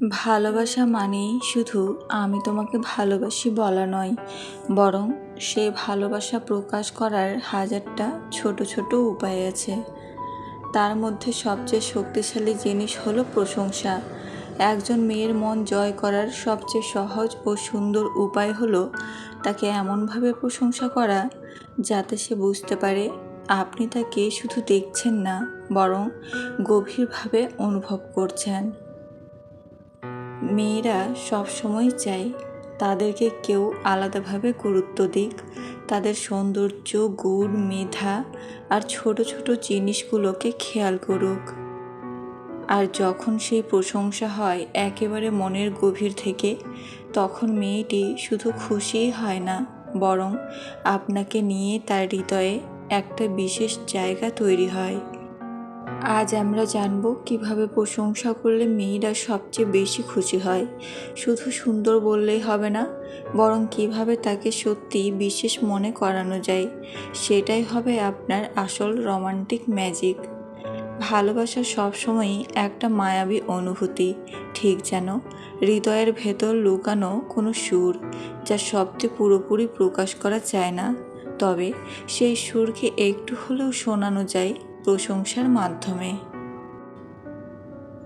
ভালোবাসা মানেই শুধু আমি তোমাকে ভালোবাসি বলা নয়, বরং সে ভালোবাসা প্রকাশ করার হাজারটা ছোট ছোট উপায় আছে। তার মধ্যে সবচেয়ে শক্তিশালী জিনিস হলো প্রশংসা। একজন মেয়ের মন জয় করার সবচেয়ে সহজ ও সুন্দর উপায় হলো তাকে এমনভাবে প্রশংসা করা যাতে সে বুঝতে পারে আপনি তাকে শুধু দেখছেন না, বরং গভীরভাবে অনুভব করছেন। মেয়েরা সবসময় চায় তাদেরকে কেউ আলাদাভাবে গুরুত্ব দিক। তাদের সৌন্দর্য, গুণ, মেধা আর ছোট ছোট জিনিসগুলোকে খেয়াল করুক। আর যখন সেই প্রশংসা হয় একেবারে মনের গভীর থেকে, তখন মেয়েটি শুধু খুশিই হয় না, বরং আপনাকে নিয়ে তার হৃদয়ে একটা বিশেষ জায়গা তৈরি হয়। আজ আমরা জানব কীভাবে প্রশংসা করলে মেয়েরা সবচেয়ে বেশি খুশি হয়। শুধু সুন্দর বললেই হবে না, বরং কীভাবে তাকে সত্যি বিশেষ মনে করানো যায়, সেটাই হবে আপনার আসল রোমান্টিক ম্যাজিক। ভালোবাসা সবসময়ই একটা মায়াবী অনুভূতি, ঠিক যেন হৃদয়ের ভেতর লুকানো কোনো সুর, যা শব্দে পুরোপুরি প্রকাশ করা যায় না। তবে সেই সুরকে একটু হলেও শোনানো যায় প্রশংসার মাধ্যমে।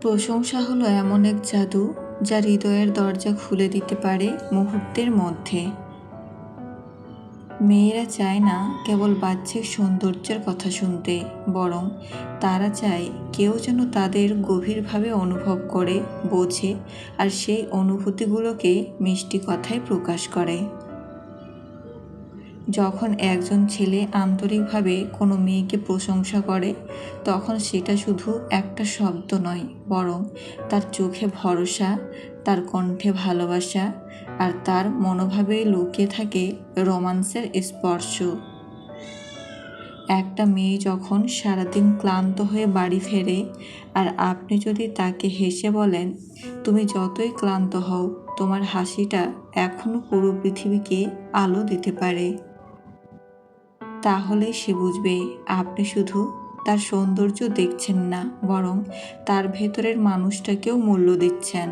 প্রশংসা হলো এমন এক জাদু যা হৃদয়ের দরজা খুলে দিতে পারে মুহূর্তের মধ্যে। মেয়েরা চায় না কেবল বাহ্যিক সৌন্দর্যের কথা শুনতে, বরং তারা চায় কেউ যেন তাদের গভীরভাবে অনুভব করে, বোঝে, আর সেই অনুভূতিগুলোকে মিষ্টি কথায় প্রকাশ করে। যখন একজন ছেলে আন্তরিকভাবে কোনো মেয়েকে প্রশংসা করে, তখন সেটা শুধু একটা শব্দ নয়, বরং তার চোখে ভরসা, তার কণ্ঠে ভালোবাসা আর তার মনোভাবে লুকিয়ে থাকে রোমান্সের স্পর্শ। একটা মেয়ে যখন সারাদিন ক্লান্ত হয়ে বাড়ি ফেরে আর আপনি যদি তাকে হেসে বলেন, তুমি যতই ক্লান্ত হও, তোমার হাসিটা এখনও পুরো পৃথিবীকে আলো দিতে পারে। তাহলে সে বুঝবে, আপনি শুধু তার সৌন্দর্য দেখছেন না, বরং তার ভেতরের মানুষটাকেও মূল্য দিচ্ছেন।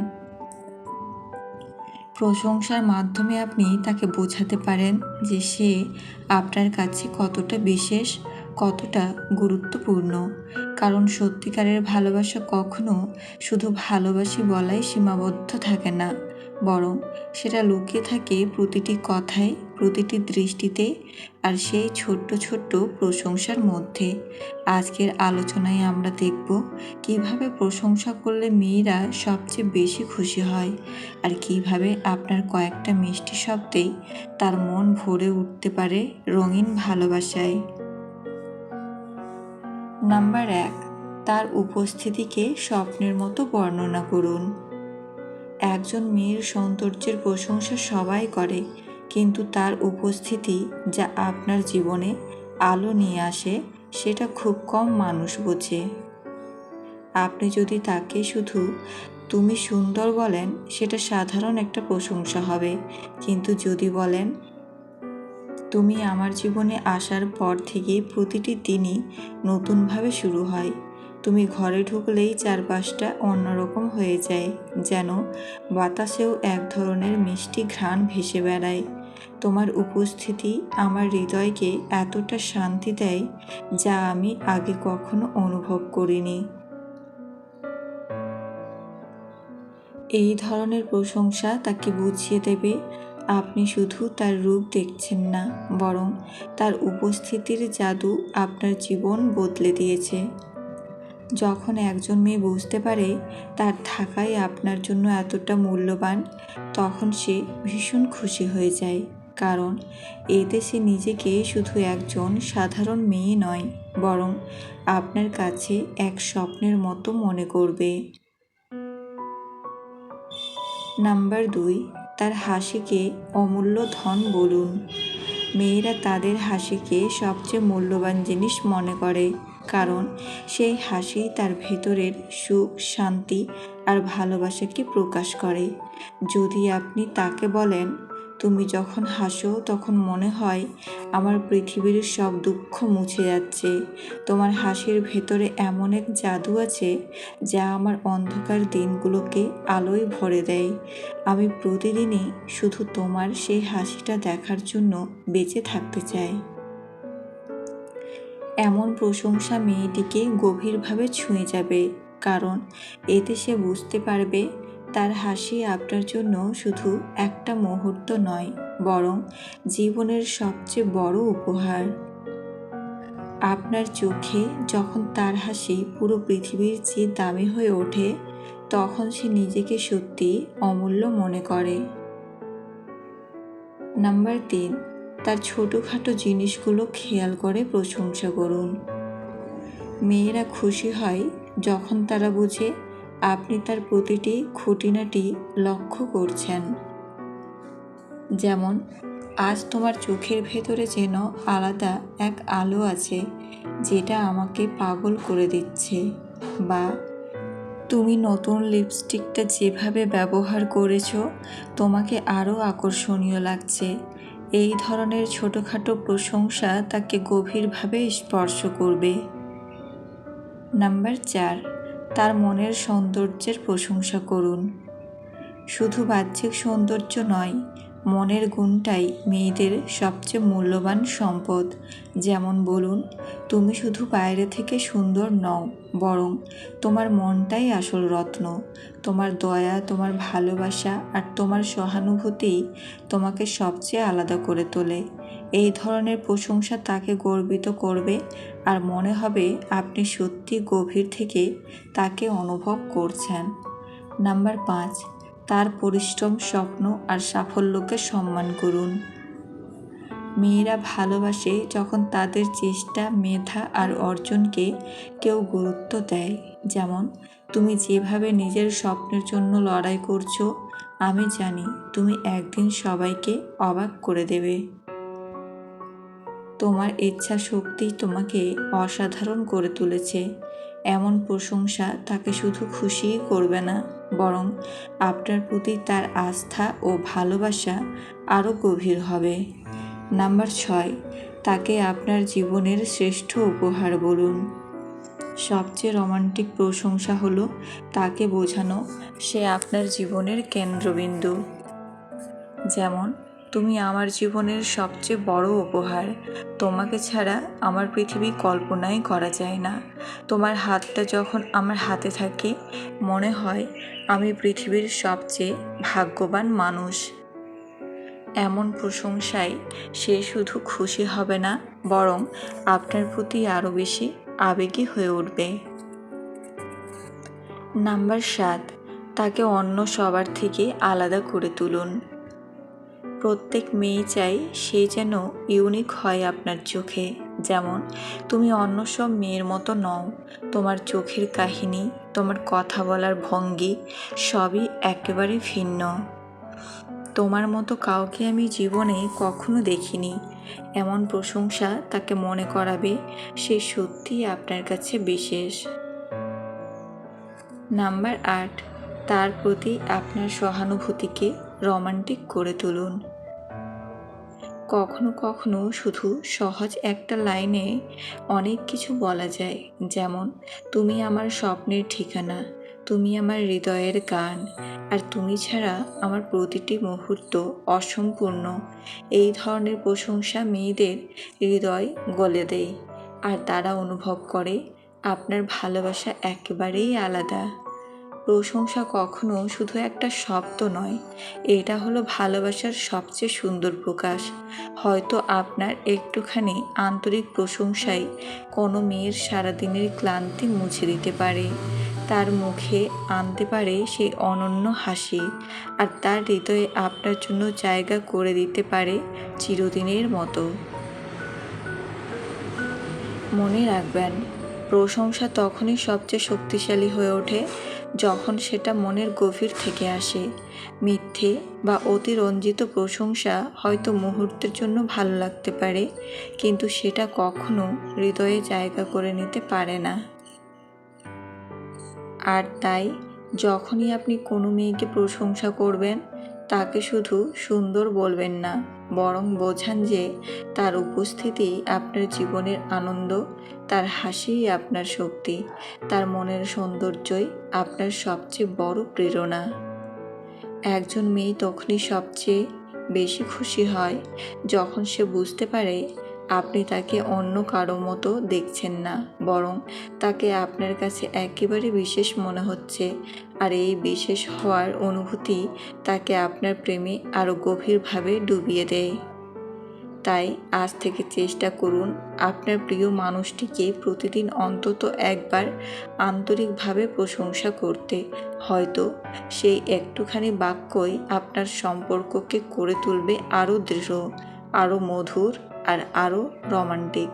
প্রশংসার মাধ্যমে আপনি তাকে বোঝাতে পারেন যে সে আপনার কাছে কতটা বিশেষ, কতটা গুরুত্বপূর্ণ। কারণ সত্যিকারের ভালোবাসা কখনো শুধু ভালোবাসি বলাই সীমাবদ্ধ থাকে না। বরং সেটা লুকিয়ে থাকে প্রতিটি কথায়, প্রতিটি দৃষ্টিতে আর সেই ছোট্ট ছোট্ট প্রশংসার মধ্যে। আজকের আলোচনায় আমরা দেখব কীভাবে প্রশংসা করলে মেয়েরা সবচেয়ে বেশি খুশি হয় আর কীভাবে আপনার কয়েকটা মিষ্টি শব্দেই তার মন ভরে উঠতে পারে রঙিন ভালোবাসায়। নাম্বার এক, তার উপস্থিতিকে স্বপ্নের মতো বর্ণনা করুন। একজন মেয়ের সৌন্দর্যের প্রশংসা সবাই করে, কিন্তু তার উপস্থিতি যা আপনার জীবনে আলো নিয়ে আসে, সেটা খুব কম মানুষ বোঝে। আপনি যদি তাকে শুধু তুমি সুন্দর বলেন, সেটা সাধারণ একটা প্রশংসা হবে। কিন্তু যদি বলেন, তুমি আমার জীবনে আসার পর থেকে প্রতিটি দিনই নতুনভাবে শুরু হয় তুমি ঘরে ঢুকলেই চারপাশটা অন্যরকম হয়ে যায়, যেন বাতাসেও এক ধরনের মিষ্টি ঘ্রাণ ভেসে বেড়ায়। তোমার উপস্থিতি আমার হৃদয়কে এতটা শান্তি দেয়, যা আমি আগে কখনো অনুভব করিনি। এই ধরনের প্রশংসা তাকে বুঝিয়ে দেবে, আপনি শুধু তার রূপ দেখছেন না, বরং তার উপস্থিতির জাদু আপনার জীবন বদলে দিয়েছে। যখন একজন মেয়ে বুঝতে পারে তার থাকাই আপনার জন্য এতটা মূল্যবান, তখন সে ভীষণ খুশি হয়ে যায়। কারণ এতে সে নিজেকে শুধু একজন সাধারণ মেয়ে নয়, বরং আপনার কাছে এক স্বপ্নের মতো মনে করবে। নাম্বার দুই, তার হাসিকে অমূল্য ধন বলুন। মেয়েরা তাদের হাসিকে সবচেয়ে মূল্যবান জিনিস মনে করে। কারণ সেই হাসি তার ভেতরের সুখ, শান্তি আর ভালোবাসাকে প্রকাশ করে। যদি আপনি তাকে বলেন, তুমি যখন হাসো, তখন মনে হয় আমার পৃথিবীর সব দুঃখ মুছে যাচ্ছে। তোমার হাসির ভেতরে এমন এক জাদু আছে যা আমার অন্ধকার দিনগুলোকে আলোয় ভরে দেয়। আমি প্রতিদিনই শুধু তোমার সেই হাসিটা দেখার জন্য বেঁচে থাকতে চাই। এমন প্রশংসা মেয়েটিকে গভীরভাবে ছুঁয়ে যাবে। কারণ এতে সে বুঝতে পারবে তার হাসি আপনার জন্য শুধু একটা মুহূর্ত নয়, বরং জীবনের সবচেয়ে বড় উপহার। আপনার চোখে যখন তার হাসি পুরো পৃথিবীর চেয়ে দামি হয়ে ওঠে, তখন সে নিজেকে সত্যি অমূল্য মনে করে। নাম্বার তিন তার ছোটোখাটো জিনিসগুলো খেয়াল করে প্রশংসা করুন। মেয়েরা খুশি হয় যখন তারা বুঝে আপনি তার প্রতিটি খুঁটিনাটি লক্ষ্য করছেন। যেমন, আজ তোমার চোখের ভেতরে যেন আলাদা এক আলো আছে, যেটা আমাকে পাগল করে দিচ্ছে। বা, তুমি নতুন লিপস্টিকটা যেভাবে ব্যবহার করেছ, তোমাকে আরও আকর্ষণীয় লাগছে। এই ধরনের ছোটোখাটো প্রশংসা তাকে গভীরভাবে স্পর্শ করবে। নাম্বার চার, তার মনের সৌন্দর্যের প্রশংসা করুন। শুধু বাহ্যিক সৌন্দর্য নয় মনের গুণটাই মেয়েদের সবচেয়ে মূল্যবান সম্পদ। যেমন বলুন, তুমি শুধু বাইরে থেকে সুন্দর নও, বরং তোমার মনটাই আসল রত্ন। তোমার দয়া, তোমার ভালোবাসা আর তোমার সহানুভূতি তোমাকে সবচেয়ে আলাদা করে তোলে। এই ধরনের প্রশংসা তাকে গর্বিত করবে আর মনে হবে আপনি সত্যি গভীর থেকে তাকে অনুভব করছেন। নাম্বার পাঁচ তার পরিশ্রম, স্বপ্ন আর সাফল্যকে সম্মান করুন। মেয়েরা ভালোবাসে যখন তাদের চেষ্টা, মেধা আর অর্জনকে কেউ গুরুত্ব দেয়। যেমন, তুমি যেভাবে নিজের স্বপ্নের জন্য লড়াই করছ, আমি জানি তুমি একদিন সবাইকে অবাক করে দেবে। তোমার ইচ্ছা শক্তি তোমাকে অসাধারণ করে তুলেছে। এমন প্রশংসা তাকে শুধু খুশিই করবে না। বরং আপনার প্রতি তার আস্থা ও ভালোবাসা আরও গভীর হবে। নাম্বার ছয়, তাকে আপনার জীবনের শ্রেষ্ঠ উপহার বলুন। সবচেয়ে রোমান্টিক প্রশংসা হলো তাকে বোঝানো সে আপনার জীবনের কেন্দ্রবিন্দু। যেমন তুমি আমার জীবনের সবচেয়ে বড় উপহার। তোমাকে ছাড়া আমার পৃথিবী কল্পনাই করা যায় না। তোমার হাতটা যখন আমার হাতে থাকে, মনে হয় আমি পৃথিবীর সবচেয়ে ভাগ্যবান মানুষ। এমন প্রশংসায় সে শুধু খুশি হবে না, বরং আপনার প্রতি আরও বেশি আবেগী হয়ে উঠবে। নাম্বার সাত, তাকে অন্য সবার থেকে আলাদা করে তুলুন। প্রত্যেক মেয়ে চাই সে যেন ইউনিক হয় আপনার চোখে। যেমন, তুমি অন্য সব মেয়ের মতো নও, তোমার চোখের কাহিনী, তোমার কথা বলার ভঙ্গি সবই একেবারে ভিন্ন। তোমার মতো কাউকে আমি জীবনে কখনো দেখিনি। এমন প্রশংসা তাকে মনে করাবে সে সত্যিই আপনার কাছে বিশেষ। নাম্বার আট, তার প্রতি আপনার সহানুভূতিকে রোমান্টিক করে তুলুন। কখনো কখনো শুধু সহজ একটা লাইনে অনেক কিছু বলা যায়। যেমন, তুমি আমার স্বপ্নের ঠিকানা, তুমি আমার হৃদয়ের গান, আর তুমি ছাড়া আমার প্রতিটি মুহূর্ত অসম্পূর্ণ। এই ধরনের প্রশংসা মেয়েদের হৃদয় গলে দেয়। আর তারা অনুভব করে, আপনার ভালোবাসা একেবারেই আলাদা। প্রশংসা কখনো শুধু একটা শব্দ নয়, এটা হলো ভালোবাসার সবচেয়ে সুন্দর প্রকাশ। হয়তো আপনার একটুখানি আন্তরিক প্রশংসাই কোনো মেয়ের সারাদিনের ক্লান্তি মুছে দিতে পারে। তার মুখে আনতে পারে সেই অনন্য হাসি, আর তার হৃদয়ে আপনার জন্য জায়গা করে দিতে পারে চিরদিনের মতো। মনে রাখবেন, প্রশংসা তখনই সবচেয়ে শক্তিশালী হয়ে ওঠে যখন সেটা মনের গভীর থেকে আসে, মিথ্যে বা অতিরঞ্জিত প্রশংসা হয়তো মুহূর্তের জন্য ভালো লাগতে পারে, কিন্তু সেটা কখনো হৃদয়ে জায়গা করে নিতে পারে না। আর তাই, যখনই আপনি কোনো মেয়েকে প্রশংসা করবেন তাকে শুধু সুন্দর বলবেন না, বরং বোঝান যে তার উপস্থিতি আপনার জীবনের আনন্দ, তার হাসিই আপনার শক্তি, তার মনের সৌন্দর্যই আপনার সবচেয়ে বড় প্রেরণা। একজন মেয়ে তখনই সবচেয়ে বেশি খুশি হয় যখন সে বুঝতে পারে আপনি তাকে অন্য কারও মতো দেখছেন না, বরং তাকে আপনার কাছে একেবারে বিশেষ মনে হচ্ছে। আর এই বিশেষ হওয়ার অনুভূতি তাকে আপনার প্রেমে আরও গভীরভাবে ডুবিয়ে দেয়। তাই আজ থেকে চেষ্টা করুন আপনার প্রিয় মানুষটিকে প্রতিদিন অন্তত একবার আন্তরিকভাবে প্রশংসা করতে। হয়তো সেই একটুখানি বাক্যই আপনার সম্পর্ককে করে তুলবে আরও দৃঢ় আরও মধুর আর আরও রোমান্টিক।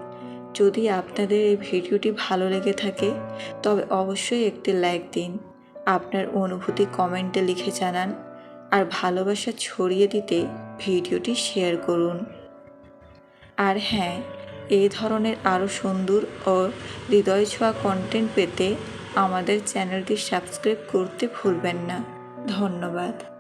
যদি আপনাদের এই ভিডিওটি ভালো লেগে থাকে, তবে অবশ্যই একটি লাইক দিন, আপনার অনুভূতি কমেন্টে লিখে জানান, আর ভালোবাসা ছড়িয়ে দিতে ভিডিওটি শেয়ার করুন। আর হ্যাঁ এই ধরনের আরও সুন্দর ও হৃদয় ছোঁয়া কন্টেন্ট পেতে আমাদের চ্যানেলটি সাবস্ক্রাইব করতে ভুলবেন না। ধন্যবাদ।